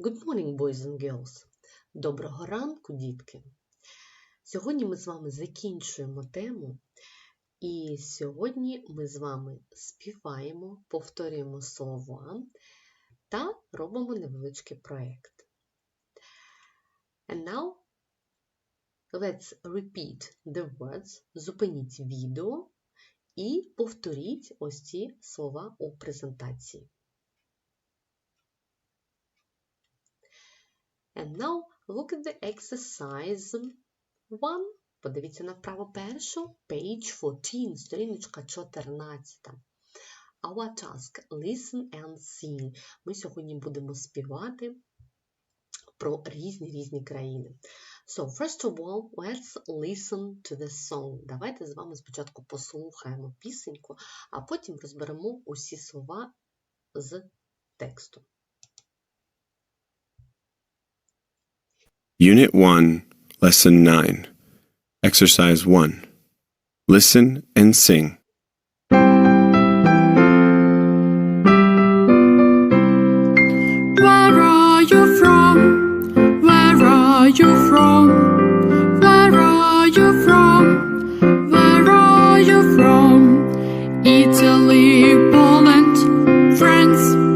Good morning, boys and girls! Доброго ранку, дітки! Сьогодні ми з вами закінчуємо тему, і сьогодні ми з вами співаємо, повторюємо слова та робимо невеличкий проєкт. And now let's repeat the words. Зупиніть відео і повторіть ось ці слова у презентації. And now look at the exercise 1. Подивіться направо першу, page 14, сторіночка 14. Our task listen and sing. Ми сьогодні будемо співати про різні різні країни. So, first of all, let's listen to the song. Давайте з вами спочатку послухаємо пісеньку, а потім розберемо усі слова з тексту. Unit 1, Lesson 9. Exercise 1. Listen and sing. Where are you from? Where are you from? Where are you from? Where are you from? Italy, Poland, France,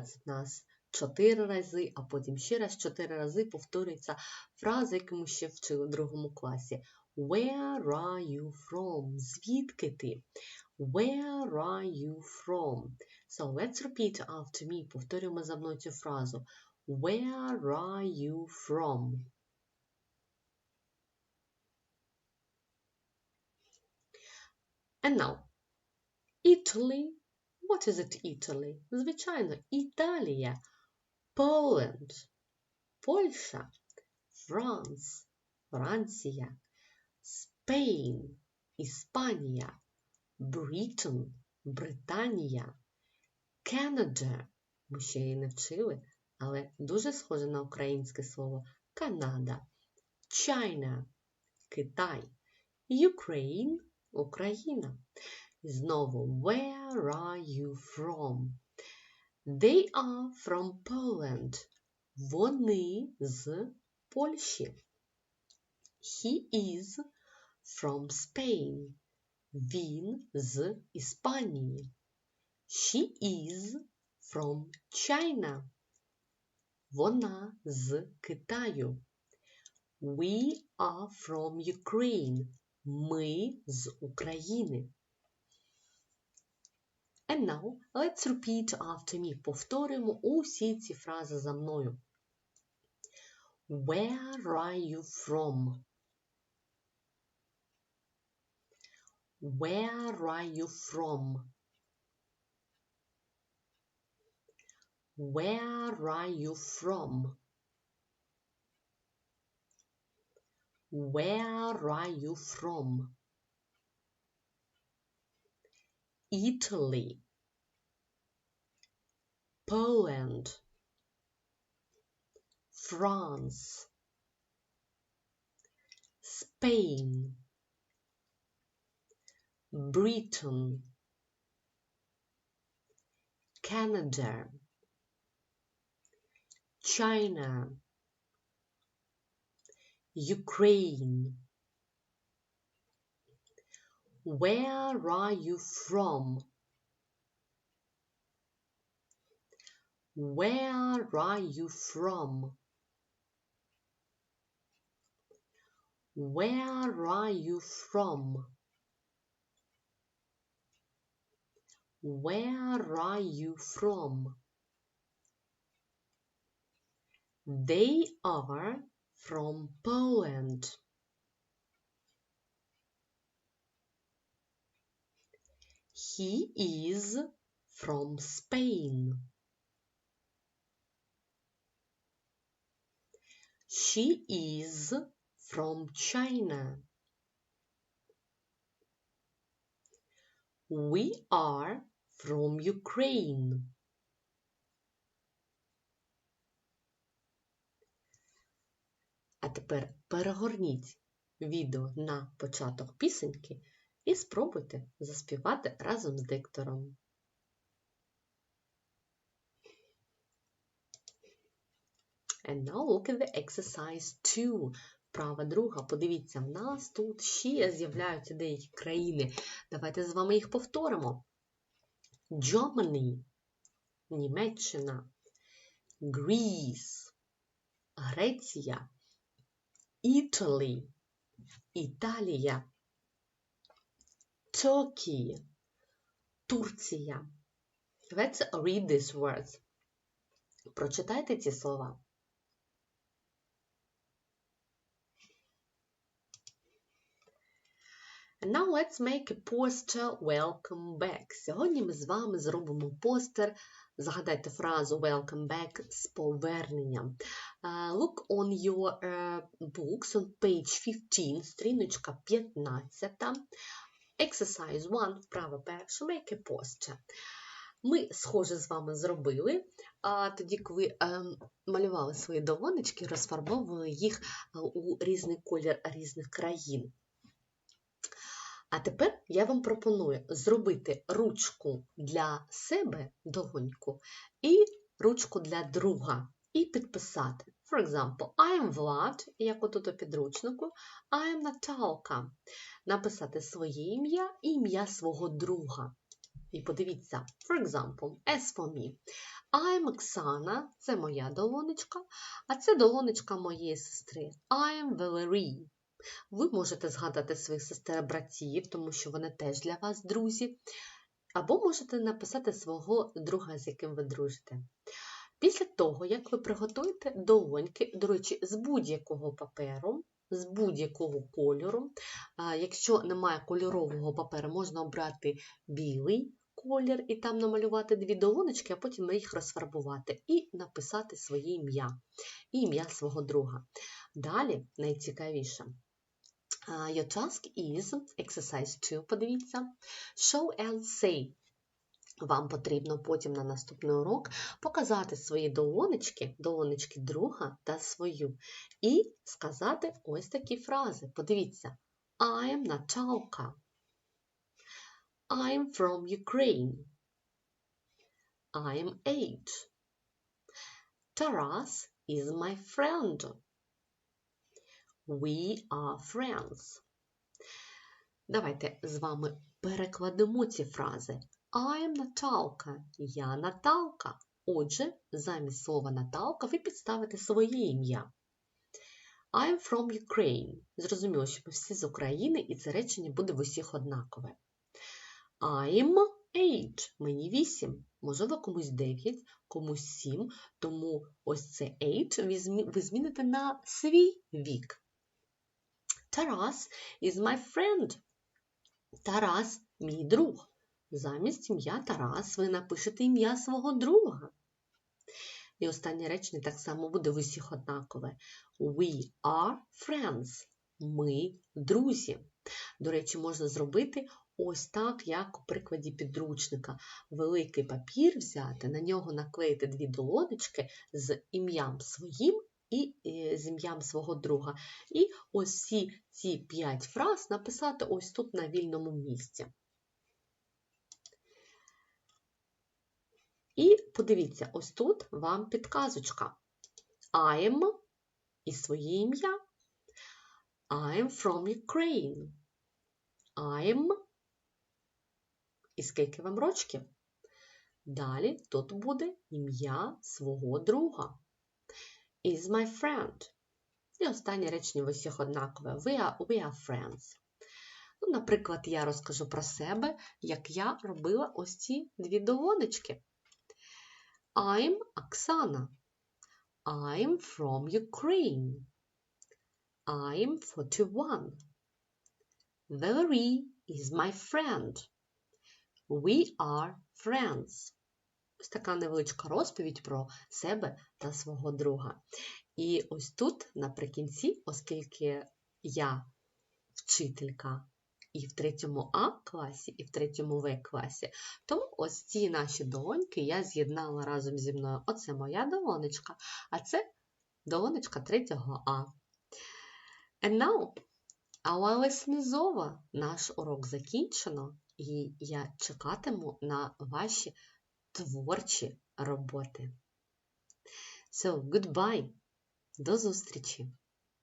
these нас чотири рази, а потім ще раз чотири рази повторюється фраза, яку ми ще вчили в другому класі. Where are you from? Звідки ти? Where are you from? So let's repeat after me. Повторюємо за мною цю фразу. Where are you from? And now, Italy. What is it Italy? Звичайно, Італія, Poland, Польща, France, Франція, Spain, Іспанія, Britain, Британія, Canada. Ми ще її не вчили, але дуже схоже на українське слово Канада, China, Китай, Ukraine, Україна. І знову, where are you from? They are from Poland. Вони з Польщі. He is from Spain. Він з Іспанії. She is from China. Вона з Китаю. We are from Ukraine. Ми з України. And now let's repeat after me. Повторимо усі ці фрази за мною. Where are you from? Where are you from? Where are you from? Where are you from? Italy, Poland, France, Spain, Britain, Canada, China, Ukraine. Where are you from? Where are you from? Where are you from? Where are you from? They are from Poland. He is from Spain. She is from China. We are from Ukraine. А тепер перегорніть відео на початок пісеньки і спробуйте заспівати разом з диктором. And now look at the exercise 2. Вправа друга. Подивіться, в нас тут ще з'являються деякі країни. Давайте з вами їх повторимо. Germany – Німеччина. Greece – Греція. Italy – Італія. Turkey – Турція. Let's read these words. Прочитайте ці слова. Now let's make a poster welcome back. Сьогодні ми з вами зробимо постер. Згадайте фразу welcome back з поверненням. Uh, look on your uh, books on page 15, стріночка 15. Exercise 1, вправа перша, make a poster. Ми, схоже, з вами зробили, а тоді, коли е, малювали свої долонечки, розфарбовували їх е, у різний колір різних країн. А тепер я вам пропоную зробити ручку для себе, долоньку, і ручку для друга, і підписати. For example, I am Vlad, як отут у підручнику, I am Наталка. Написати своє ім'я і ім'я свого друга. І подивіться, for example, as for me. I am Оксана, це моя долонечка, а це долонечка моєї сестри. I am Valerie. Ви можете згадати своїх сестер-братів, тому що вони теж для вас друзі. Або можете написати свого друга, з яким ви дружите. Після того, як ви приготуєте долоньки, до речі, з будь-якого паперу, з будь-якого кольору. Якщо немає кольорового паперу, можна обрати білий колір і там намалювати дві долоночки, а потім їх розфарбувати і написати своє ім'я і ім'я свого друга. Далі найцікавіше. Your task is exercise 2, подивіться. Show and say. Вам потрібно потім на наступний урок показати свої долонечки, долонечки друга та свою, і сказати ось такі фрази. Подивіться: I am Natalka. I am from Ukraine. I am eight. Taras is my friend. We are friends. Давайте з вами перекладемо ці фрази. I am Наталка. Я Наталка. Отже, замість слова Наталка ви підставите своє ім'я. I am from Ukraine. Зрозуміло, що ми всі з України, і це речення буде в усіх однакове. I'm 8. Мені 8. Можливо, комусь 9, комусь 7, тому ось це 8 ви зміните на свій вік. Тарас is my friend. Тарас мій друг. Замість ім'я Тарас ви напишете ім'я свого друга. І останнє речення так само буде в усіх однакове. We are friends. Ми друзі. До речі, можна зробити ось так, як у прикладі підручника. Великий папір взяти, на нього наклеїти дві долоночки з ім'ям своїм і е, з ім'ям свого друга. І ось всі ці п'ять фраз написати ось тут на вільному місці. І подивіться, ось тут вам підказочка. I'm і своє ім'я. I'm from Ukraine. I'm. І скільки вам рочків? Далі тут буде ім'я свого друга. Is my friend. І останнє речення в усіх однакове. We are, we are friends. Ну, наприклад, я розкажу про себе, як я робила ось ці дві долонечки. I'm Оксана. I'm from Ukraine. I'm 41. Valerie is my friend. We are friends. Ось така невеличка розповідь про себе та свого друга. І ось тут, наприкінці, оскільки я вчителька і в третьому А класі, і в третьому В класі, тому ось ці наші долоньки я з'єднала разом зі мною. Оце моя долонечка, а це долонечка третього А. And now, our lesson is over. Наш урок закінчено, і я чекатиму на ваші творчі роботи. So, goodbye. До зустрічі!